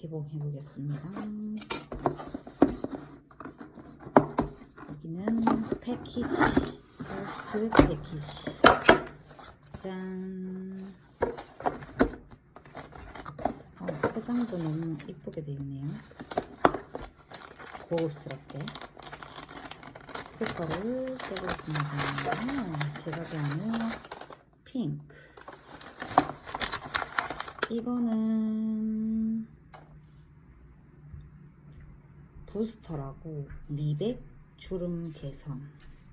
개봉해 보겠습니다. 여기는 패키지, 퍼스트 패키지. 짠. 어, 포장도 너무 이쁘게 되어 있네요. 고급스럽게. 스티커를 떼보겠습니다. 아, 제가 좋아하는 핑크. 이거는 부스터라고 미백 주름 개선.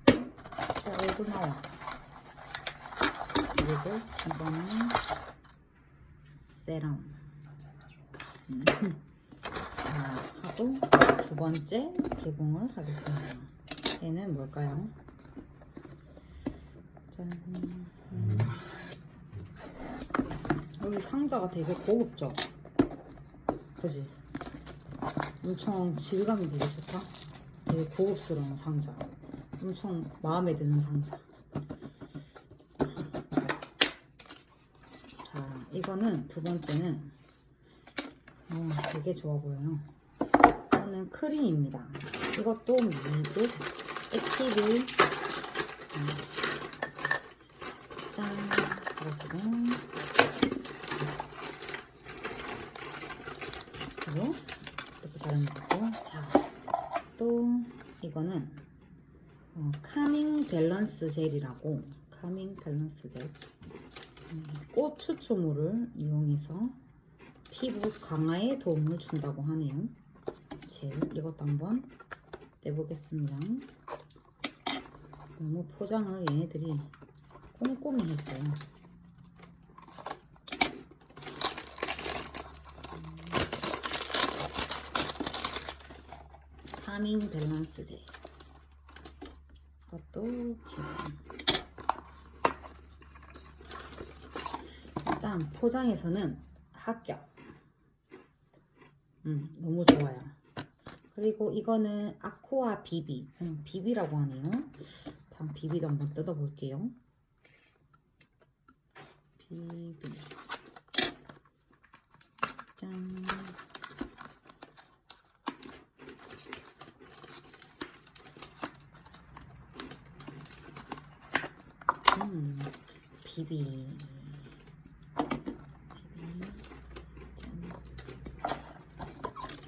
저도 나와. 그리고 이거는 세럼. 음. 자, 하고 두 번째 개봉을 하겠습니다. 얘는 뭘까요? 짠. 음. 여기 상자가 되게 고급져. 그지? 엄청 질감이 되게 좋다. 되게 고급스러운 상자. 엄청 마음에 드는 상자. 자, 이거는 두 번째는 어, 되게 좋아 보여요. 이거는 크림입니다. 이것도 미백 액티브 음. 짠 그래가지고 그리고 바르는 거고 자또 이거는 어, 카밍 밸런스 젤이라고 카밍 밸런스 젤 음, 꽃 추초물을 이용해서 피부 강화에 도움을 준다고 하네요. 젤 이것도 한번 떼보겠습니다. 너무 포장을 얘네들이 꼼꼼히 했어요. 카밍 밸런스 젤 이것도 기본 일단 포장에서는 합격. 음, 너무 좋아요. 그리고 이거는 아쿠아 비비. 음, 비비라고 하네요. 다음 비비도 한번 뜯어볼게요. 비비 짠 음, 비비 비비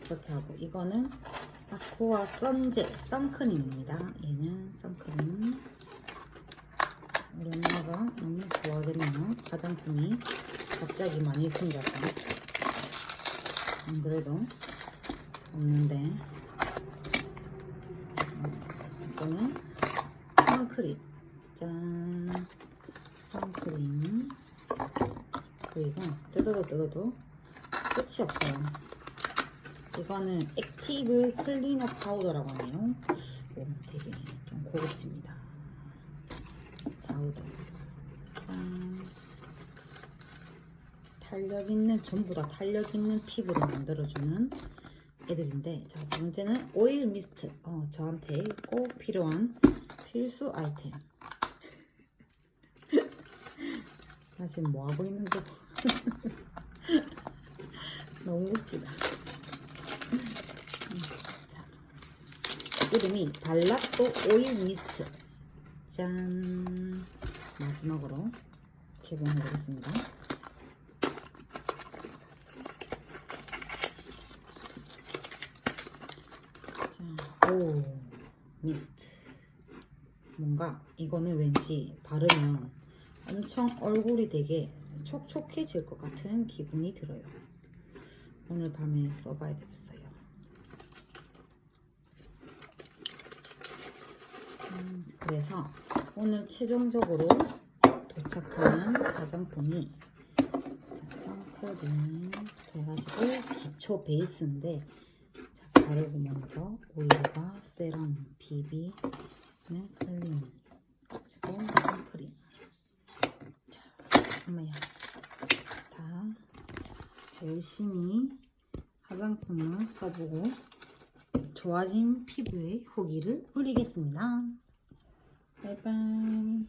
이렇게 하고 이거는 아쿠아 선젤 선크림입니다. 얘는 선크림. 우리 엄마가 너무 좋아하겠네요. 화장품이 갑자기 많이 생겨서 안 그래도 없는데 어, 이거는 선크림 짠 선크림 그리고 뜯어도 뜯어도 끝이 없어요. 이거는 액티브 클리너 파우더라고 하네요. 오, 되게 좀 고급집니다. 파우더. 짠. 탄력 있는, 전부 다 탄력 있는 피부를 만들어주는 애들인데, 자, 두 번째는 오일 미스트. 어, 저한테 꼭 필요한 필수 아이템. 나 지금 뭐 하고 있는 거 너무 웃기다. 이름이 발락도 오일 미스트. 짠. 마지막으로 개봉해 보겠습니다. 오 미스트. 뭔가 이거는 왠지 바르면 엄청 얼굴이 되게 촉촉해질 것 같은 기분이 들어요. 오늘 밤에 써봐야 되겠어요. 음, 그래서 오늘 최종적으로 도착한 화장품이 자, 선크림 해가지고 기초 베이스인데 자, 바르고 먼저 오일과 세럼, 비비는 클린 그리고 선크림 자, 엄마야 다 자, 열심히 화장품을 써보고 좋아진 피부의 후기를 올리겠습니다. 바이바이.